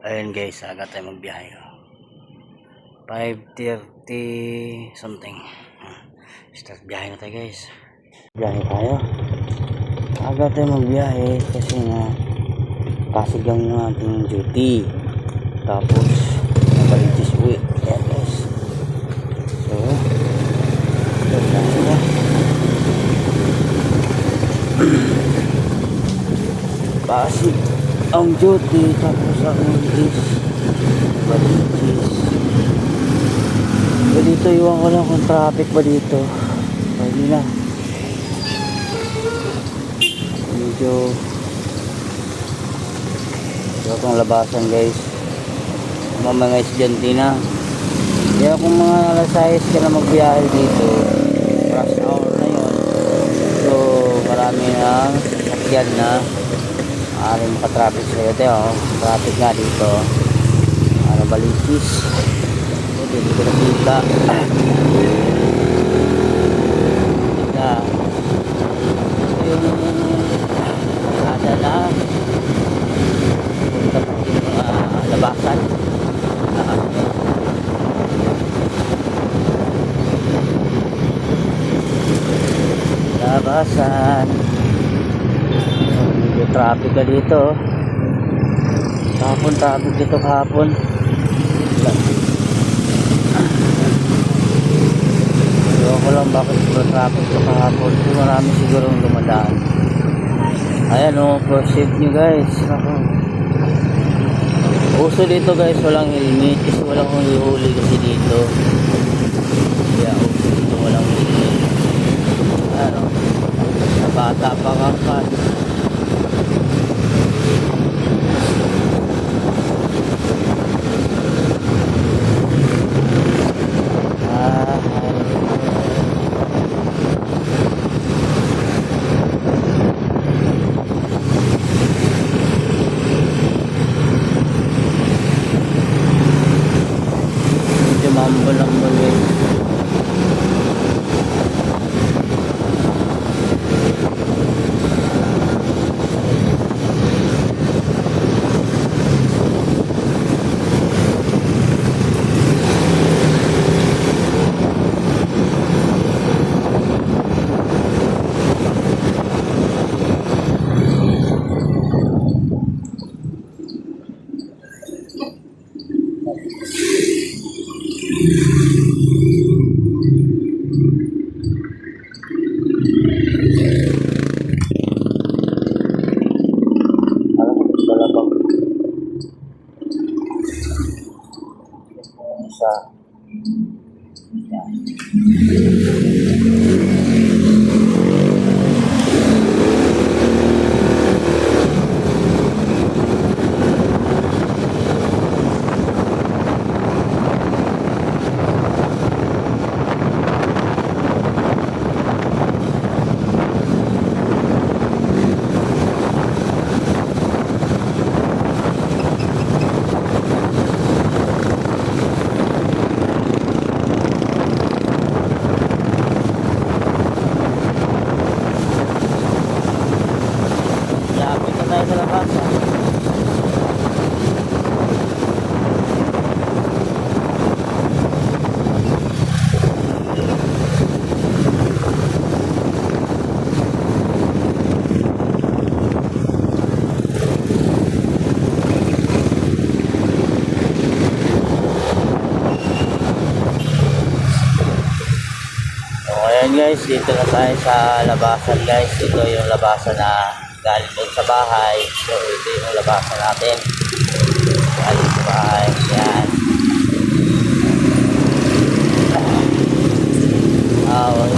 Ayun guys, aga tayo magbiyahe. 5.30 something. Hmm. Start biyahe na tayo guys. Biyahe tayo. Aga tayo magbiyahe kasi nga Pasig lang yung ating duty. Tapos, nabalitis uwi. Ayan guys. So, start na. Pasig ang duty tapos ang is balitis. So dito iwan ko lang kung traffic ba dito. Pwede na. Medyo ito itong labasan guys. Mga estudyante na. Kaya kung mga alas 6 ka na magbiyahe dito, rush hour na yun. So marami na sasakyan na maaaring makatraffic sa iyo tayo traffic nga dito. Ano balitis ito hindi ko nakita. Kita ito yung ada na punta labasan Ah, labasan. Medyo traffic ka dito kahapon traffic dito kahapon. Ewan ko lang bakit sobrang traffic dito kahapon. So marami sigurong dumadaan. Ayan o proceed nyo guys. Ako. Uso dito guys walang helmet. Kasi walang huli kasi dito. Kaya uso dito walang helmet. Ano sa bata pa ka medyo mambo lang Isa. Yan. Lapit na tayo sa labas. ah. So, ayan guys, dito na tayo sa labasan guys. Ito yung labasan na galing doon sa bahay. So, ito yung labasan natin. Galing sa bahay. Yan. Ah, oh,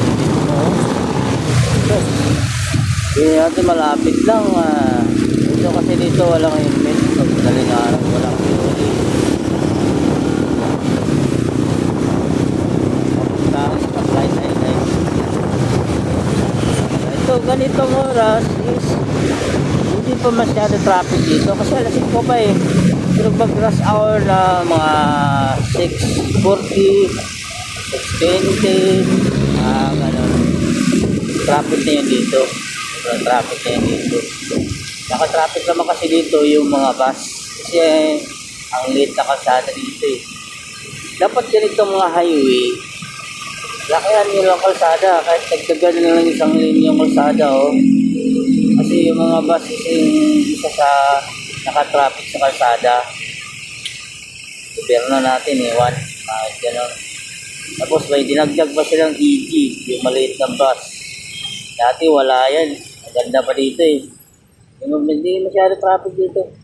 Hindi natin malapit lang. Ah. Dito kasi dito walang helmet. Pag daling araw walang helmet. Tapos apply tayo guys. Ito, ganitong oras is hindi pa masyado traffic dito kasi alas 5 pa eh. Pero pag rush hour na mga 6.40, 6.20, ah, ganun. Traffic na yun dito. Sobrang traffic na yun dito. Naka-traffic naman kasi dito yung mga bus. Kasi Ang liit na kalsada dito eh. Dapat ganito mga highway, lakihan nyo lang kalsada, kahit dagdagan nyo lang isang lane yung kalsada, oh. Kasi yung mga bus kasi isa sa nakatraffic sa kalsada. Gobyerno natin eh, one, kahit gano'n. Tapos may dinagdag pa silang EG, yung maliit na bus. Dati wala yan. Ang ganda pa dito eh. Yung hindi masyado traffic dito.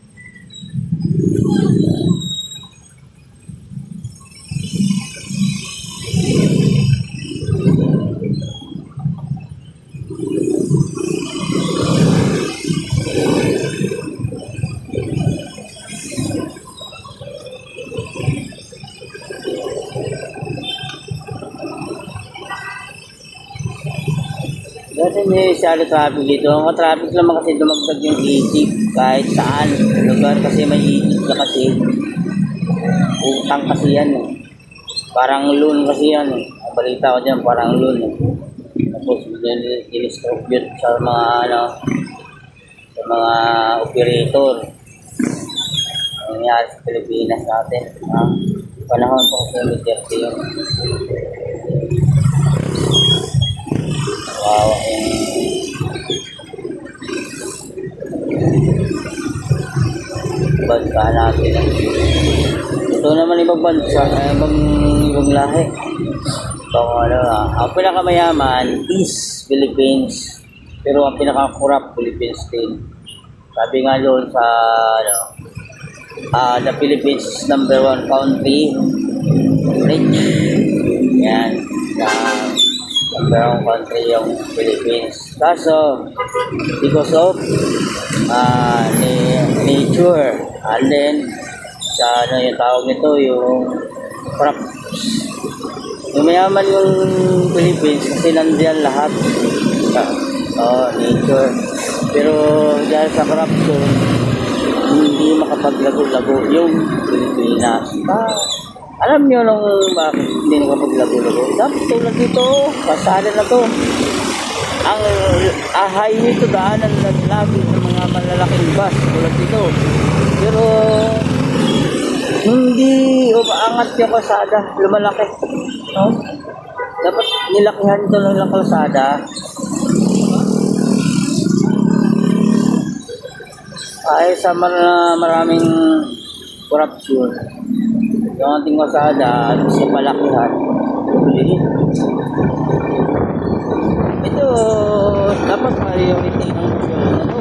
Dati may masyado traffic dito. Ang traffic naman kasi dumagdag yung isip kahit saan. Lugar kasi may isip na kasi. Utang kasi yan eh. Parang loan kasi yan eh. Balita ko dyan, parang loan eh. Tapos distribute sa mga ano, sa mga operator. Ang nangyari sa Pilipinas natin. Ha? Panahon pang 2030 yun. Wow, bansa natin. Ito naman ibang bansa, eh, ibang, ibang lahi. So, ano, ah, ang pinakamayaman is Philippines. Pero ang pinaka-corrupt, Philippines din. Sabi nga doon sa, ano, ah, the Philippines number one country. Rich. Yan. Na, one country yung Philippines. Kaso, because of ni nature and then sa ano yung tawag nito yung crops. Yung mayaman yung Philippines kasi nandiyan lahat. Oh, nature. Pero dahil sa corruption hindi makapaglago-lago yung Pilipinas. Ah, alam niyo nung bakit hindi nakapaglago-lago dapat tulad dito pasada na to ang uh, highway to daanan na lagi ng mga malalaking bus tulad dito. Pero hindi umaangat yung kalsada, lumalaki. No? Dapat nilakihan ito ng lang kalsada. Ay sa mar- maraming corruption. Yung ating kalsada, sa palakihan, liit. Ito, dapat priority ng gobyerno to.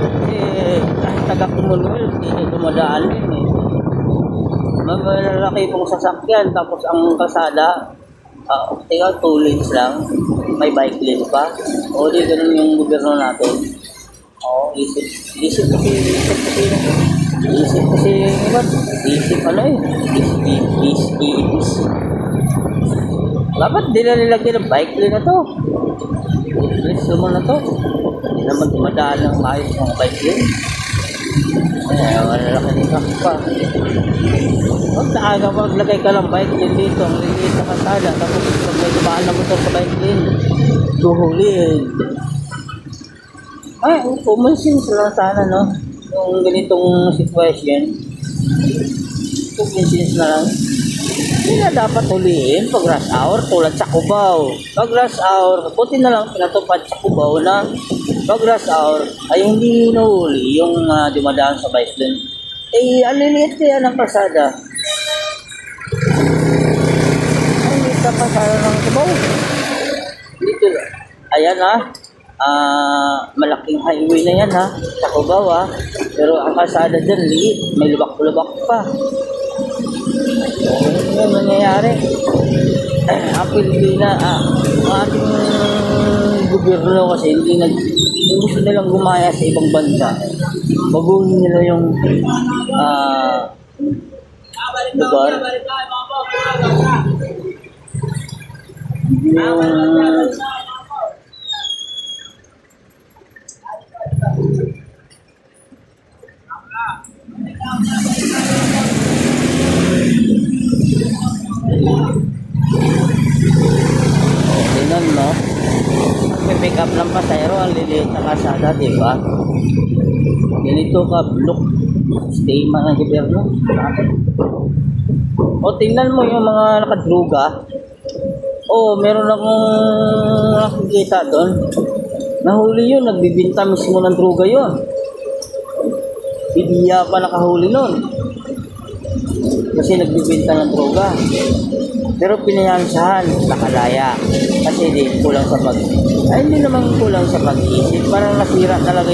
Kasi kahit taga-Commonwealth, hindi dumadaan din eh. Malalaki pong sasakyan, tapos ang kasada, uh, tingnan, two lanes lang. May bike lane pa. O di ganun yung gobyerno natin. Oo, isip, isip kasi, isip kasi, isip kasi, iba, isip ano eh, isip, isip, isip, dapat di na nilagyan ng bike lane na to. Please naman na to. Hindi naman dumadaan ng maayos ng bike lane. Ay, lalaki ng truck pa. Huwag na aga maglagay ka ng bike lane dito. Ang liliit na kasada. Tapos pag may dumaan na motor sa bike lane, duhulin. Ay, sense lang sana, no? Yung ganitong situation. Sense na lang. Hindi na dapat huliin pag rush hour tulad sa Cubao. Pag rush hour, buti na lang pinatupad sa Cubao na pag rush hour ay hindi hinuhuli yung uh, dumadaan sa bike lane. Eh, aliliit kaya ng pasada. Ang liit na pasada ng Cubao. Dito, ayan ah. Ah, malaking highway na yan ha, sa Cubao ha. Pero ang kalsada dyan, liit. May lubak-lubak pa. Ano yung nangyayari? ang Pilipina, ah, ang ating gobyerno kasi hindi nag gusto nilang gumaya sa ibang bansa, baguhin nila yung ah, lugar. Yung Ganun, no? May pick up ng pasayro, ang liliit na kasada, di ba? Ganito ka, look. Stay mga gobyerno. O tingnan mo yung mga nakadruga. O meron akong nakikita doon. Nahuli yun, nagbibinta mismo ng druga yun. Bibiya pa nakahuli nun. Kasi nagbibinta ng droga. Pero pinayansahan, nakalaya. Kasi di kulang sa pag... Ay, hindi naman kulang sa pag-isip. Parang nasira talaga